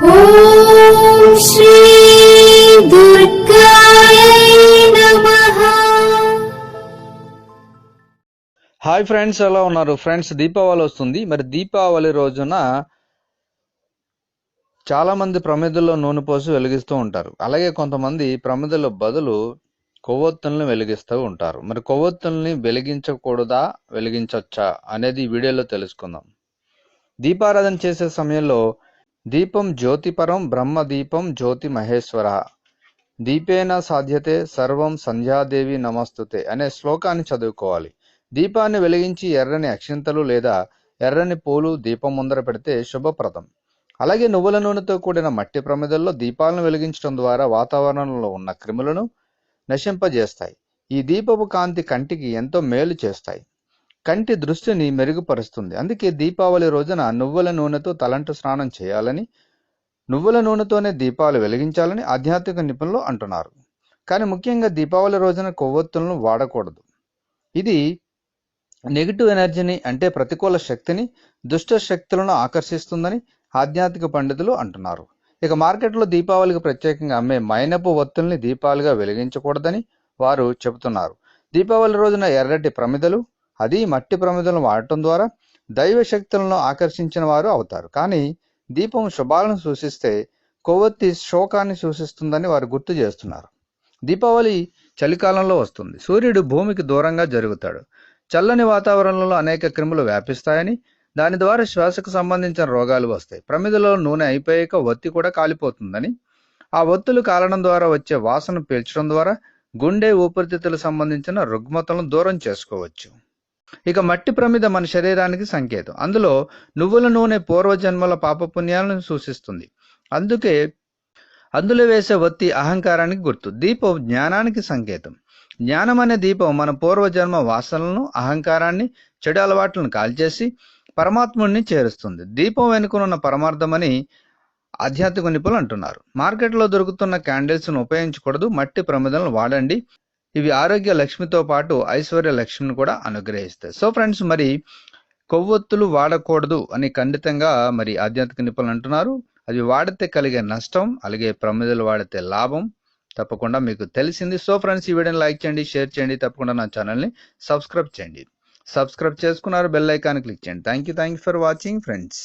Hi friends ఎలా ఉన్నారు? Friends Deepavali వస్తుంది. మరి దీపావళి రోజున చాలా మంది ప్రమిదల్లో నూనె పోసి వెలిగిస్తూ ఉంటారు. అలాగే కొంతమంది ప్రమిదల బదులు కొవ్వొత్తుల్ని వెలిగిస్తూ ఉంటారు. మరి కొవ్వొత్తుల్ని వెలిగించకూడదా వెలిగించవచ్చా అనేది వీడియోలో తెలుసుకుందాం. దీపారాధన చేసే సమయంలో దీపం జ్యోతిపరం బ్రహ్మ దీపం జ్యోతి మహేశ్వర దీపేన సాధ్యతే సర్వం సంధ్యాదేవి నమస్తుతే అనే శ్లోకాన్ని చదువుకోవాలి. దీపాన్ని వెలిగించి ఎర్రని అక్షింతలు లేదా ఎర్రని పూలు దీపం ముందర పెడితే శుభప్రదం. అలాగే నువ్వుల నూనెతో కూడిన మట్టి ప్రమిదల్లో దీపాలను వెలిగించడం ద్వారా వాతావరణంలో ఉన్న క్రిములను నశింపజేస్తాయి. ఈ దీపపు కాంతి కంటికి ఎంతో మేలు చేస్తాయి. కంటి దృష్టిని మెరుగుపరుస్తుంది. అందుకే దీపావళి రోజున నువ్వుల నూనెతో తలంటు స్నానం చేయాలని నువ్వుల నూనెతోనే దీపాలు వెలిగించాలని ఆధ్యాత్మిక నిపుణులు అంటున్నారు. కానీ ముఖ్యంగా దీపావళి రోజున కొవ్వొత్తులను వాడకూడదు. ఇది నెగిటివ్ ఎనర్జీని అంటే ప్రతికూల శక్తిని దుష్ట శక్తులను ఆకర్షిస్తుందని ఆధ్యాత్మిక పండితులు అంటున్నారు. ఇక మార్కెట్లో దీపావళికి ప్రత్యేకంగా అమ్మే మైనపు ఒత్తుల్ని దీపాలుగా వెలిగించకూడదని వారు చెబుతున్నారు. దీపావళి రోజున ఎర్రటి ప్రమిదలు అది మట్టి ప్రమిదలను వాడటం ద్వారా దైవ శక్తులను ఆకర్షించిన వారు అవుతారు. కానీ దీపం శుభాలను సూచిస్తే కొవ్వొత్తి శోకాన్ని సూచిస్తుందని వారు గుర్తు చేస్తున్నారు. దీపావళి చలికాలంలో వస్తుంది. సూర్యుడు భూమికి దూరంగా జరుగుతాడు. చల్లని వాతావరణంలో అనేక క్రిములు వ్యాపిస్తాయని దాని ద్వారా శ్వాసకు సంబంధించిన రోగాలు వస్తాయి. ప్రమిదలో నూనె అయిపోయాక ఒత్తి కూడా కాలిపోతుందని ఆ ఒత్తులు కాలడం ద్వారా వచ్చే వాసన పీల్చడం ద్వారా గుండె ఊపిరితిత్తులకు సంబంధించిన రుగ్మతలను దూరం చేసుకోవచ్చు. ఇక మట్టి ప్రమిద మన శరీరానికి సంకేతం. అందులో నువ్వుల నూనె పూర్వజన్మల పాపపుణ్యాలను సూచిస్తుంది. అందుకే అందులో వేసే ఒత్తి అహంకారానికి గుర్తు. దీపం జ్ఞానానికి సంకేతం. జ్ఞానం అనే దీపం మన పూర్వజన్మ వాసనలను అహంకారాన్ని చెడు అలవాట్లను కాల్చేసి పరమాత్ముడిని చేరుస్తుంది. దీపం వెనుకనున్న పరమార్థమని ఆధ్యాత్మిక నిపుణులు అంటున్నారు. మార్కెట్లో దొరుకుతున్న క్యాండిల్స్ను ఉపయోగించకూడదు. మట్టి ప్రమిదలను వాడండి. ఇవి ఆరోగ్య లక్ష్మితో పాటు ఐశ్వర్య లక్ష్మిని కూడా అనుగ్రహిస్తాయి. సో ఫ్రెండ్స్ మరి కొవ్వొత్తులు వాడకూడదు అని ఖండితంగా మరి ఆధ్యాత్మిక నిపుణులు అంటున్నారు. అవి వాడితే కలిగే నష్టం అలాగే ప్రమిదలు వాడితే లాభం తప్పకుండా మీకు తెలిసింది. సో ఫ్రెండ్స్ ఈ వీడియోని లైక్ చేయండి షేర్ చేయండి తప్పకుండా నా ఛానల్ని సబ్స్క్రైబ్ చేయండి. సబ్స్క్రైబ్ చేసుకున్నారు బెల్ ఐకాన్ క్లిక్ చేయండి. Thank you thank you for watching friends.